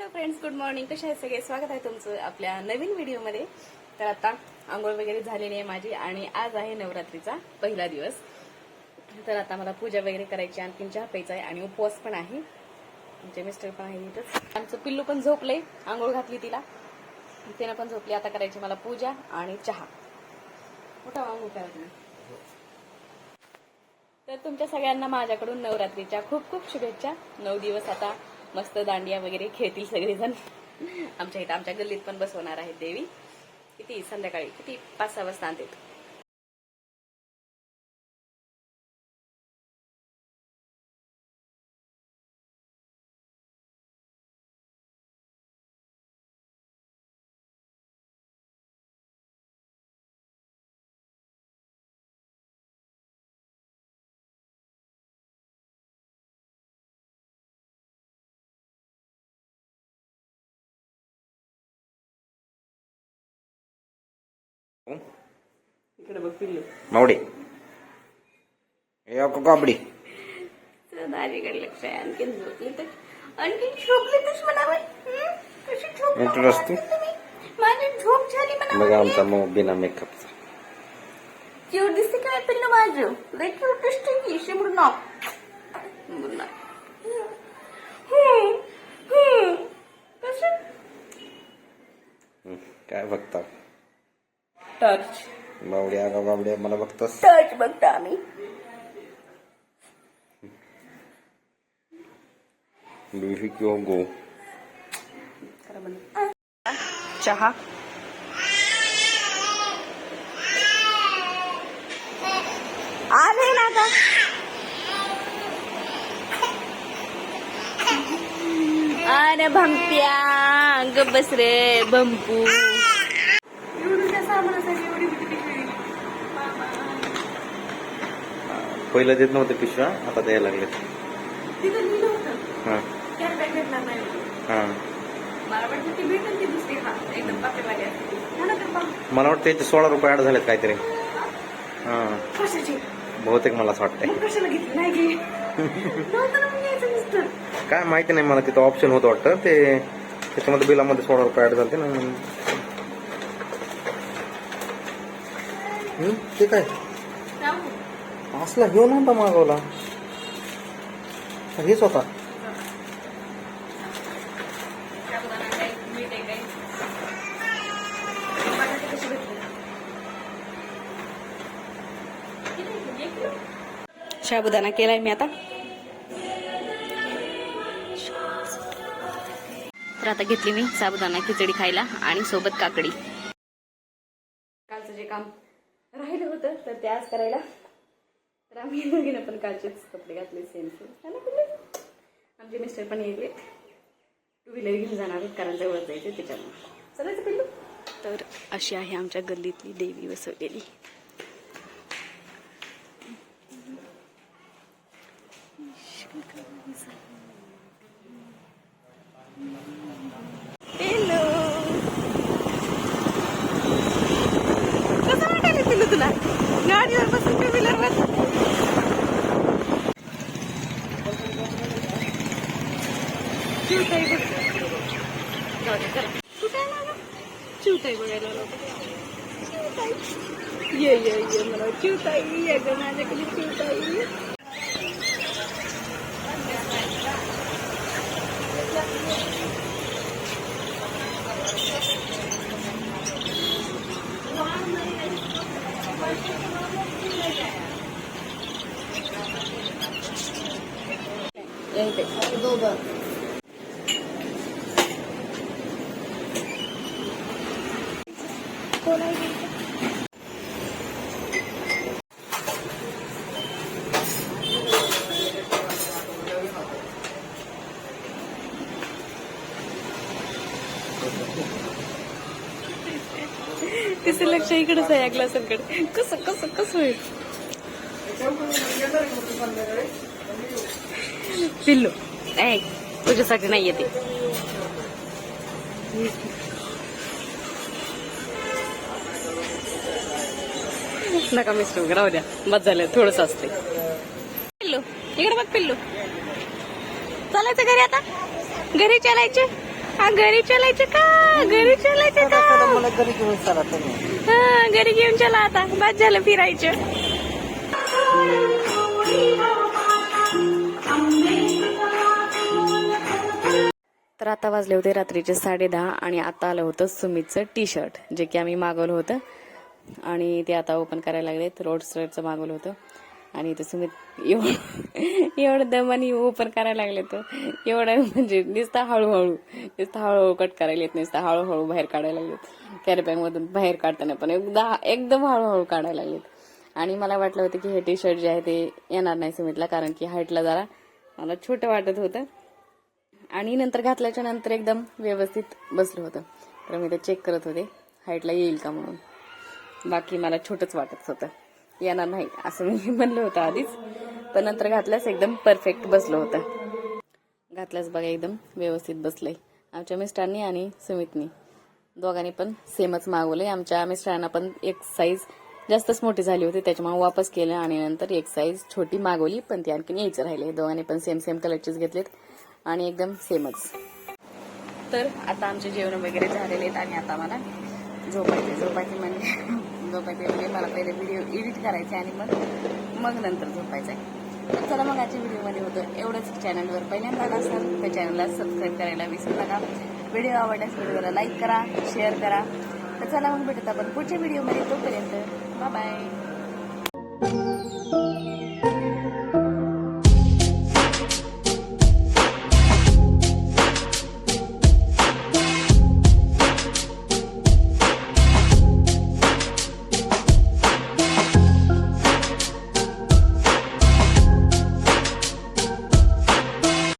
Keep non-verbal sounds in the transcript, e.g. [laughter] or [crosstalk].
Hello friends good morning कसे आहे सगळे? स्वागत आहे तुमचं आपल्या नवीन व्हिडिओमध्ये. तर आता आंघोळ वगैरे झालेली आहे माझी आणि आज आहे नवरात्रीचा पहिला दिवस. तर आता मला पूजा वगैरे करायची आणखीन चहा प्यायचा आहे आणि उपवास पण आहे. आमचे मिस्टर पण आहे इथंच. आमचं पिल्लू पण झोपले आंघोळ घातली तिला. तिनं पण झोपली आता करायची मला पूजा आणि चहा. मोठा आंघोळ करायची तर तुमच्या सगळ्यांना माझ्याकडून नवरात्रीच्या खूप खूप शुभेच्छा. नऊ दिवस आता मस्त दांडिया वगैरे खेळतील सगळेजण. आमच्या इथं आमच्या गल्लीत पण बसवणार आहेत देवी. किती? संध्याकाळी किती? पाच सहा वाजता आणतात. इकडे बघ पिल्लू मावडे ए काबडी दाजीकडे लक्ष आहे आणखीन झोपली तर आणखीन झोपली तर म्हणावं? कशी झोप इंटर माझी झोप झाली मग म्हणावं आमचा मग बिना मेकअपचा क्यूट दिसते काय पिल्लू माझं लय क्यूट दिसते की शिमरू नाक मुन्ना. कसं काय बघता टच मावडी आगा बावड्या मला बघतास. टच बघता आम्ही. बिफी किंवा गो. चहा. आले ना का अरे भंप्या ग बस रे बंपू पहिलं देत नव्हते पिशव्या आता द्यायला लागले. हा. हा. मला वाटतं ती भेटेल ती दुसरी हा. एकदम पापेवाली असते म्हणा तर बघ. मला वाटतं याचे सोळा रुपये ऍड झालेत काहीतरी. हा. कशाची? बहुतेक मला असं वाटतंय. मग कशाला घेतली? नाही घे. [laughs] नव्हतं ना मग यायचं नुसतं. काय माहिती नाही मला तिथं ऑप्शन होतं वाटतं. ते त्याच्यामध्ये बिलामध्ये सोळा रुपये ऍड झाले ना. म्हणून. हं, ते काय. असला घेऊ नव्हता मागवला. हेच होता. साबुदाणा केलाय मी आता. तर आता घेतली मी साबुदाणा खिचडी खायला आणि सोबत काकडी. कालचं जे काम राहिलं होतं तर ते आज करायला तर आम्ही [laughs] दोघीनं पण कालचेच कपडे घातले सेम सेम आमचे मिस्टर पण येले टू व्हीलर घेऊन जाणार आहेत कारण जवळ जायचे त्याच्यामुळे. चलायचं पिल्लू तर अशी आहे आमच्या गल्लीतली देवी बसवलेली पिल्लू कसं वाटायला पिल्लू तुला गाडीवर बसून टू व्हीलरवर चिवताई बघ जाऊ दे, चला. कुठे आहे माझा? चिवताई बघायला आलो चिवताई ये ये ये मला चिवताई ये ग माझ्याकडे चिवताई यहीं पे दो बार तिचं लक्ष इकडेच आहे या ग्लासांकडे. कसं कसं कसं होईल? पिल्लू ऐ तुझ्यासाठी नाही येते नका मिस्टर राहू द्या. बस झालं थोडस असते पिल्लू इकडे बघ पिल्लू. चालायचं घरी आता? घरी चालायचे? हा घरी चलायचं का? घरी चलायचं का? मला घरी घेऊन चला तुम्ही. हा घरी घेऊन चला आता. बस झालं फिरायचं. तर आता वाजले होते रात्रीचे साडे दहा आणि आता आलं होतं सुमितचं टी शर्ट जे की आम्ही मागवलं होतं. आणि ते आता ओपन करायला लागलेत. रोड स्ट्रेटचं मागवलं होतं. आणि ते सुमित एवढं एवढं दमाने ओपन करायला लागले तर एवढं म्हणजे नुसतं हळूहळू नुसतं हळूहळू कट करायला येत नुसतं हळूहळू बाहेर काढायला लागलेत कॅरीबॅगमधून बाहेर काढताना पण एकदा एकदम हळूहळू काढायला लागलेत आणि मला वाटलं होतं की हे टी शर्ट जे आहे ते येणार नाही सुमितला कारण की हाईटला जरा मला छोटं वाटत होतं. आणि नंतर घातल्याच्या नंतर एकदम व्यवस्थित बसलं होतं. तर मी ते चेक करत होते हाईटला येईल का म्हणून. बाकी मला छोटंच वाटत होतं. येणार नाही असं मी [laughs] म्हणलं होतं आधीच. पण नंतर घातल्यास एकदम परफेक्ट बसलं होतं. घातल्यास बघा एकदम व्यवस्थित बसलंय. आमच्या मिस्टरांनी आणि सुमितनी. दोघांनी पण सेमच मागवलंय. आमच्या मिस्टरांना पण एक साईज जास्तच मोठी झाली होती त्याच्यामुळे वापस केलं आणि नंतर एक साईज छोटी मागवली पण ती आणखीन यायचं राहिले दोघांनी पण सेम सेम कलरचेच घेतलेत आणि एकदम सेमच. तर आता आमचे जेवण वगैरे झालेले आहेत आणि आता मला झोपायचे झोपायचे म्हणजे झोपायचे म्हणजे मला पहिले व्हिडिओ एडिट करायचे आणि मग मग नंतर झोपायचं आहे तर चला मग आजच्या व्हिडिओमध्ये होतं. एवढंच चॅनलवर पहिल्यांदा असाल तर चॅनलला सबस्क्राईब करायला विसरू नका. व्हिडिओ आवडल्यास व्हिडिओला लाईक करा शेअर करा. तर चला मग भेटत आपण पुढच्या व्हिडिओमध्ये तोपर्यंत बाय बाय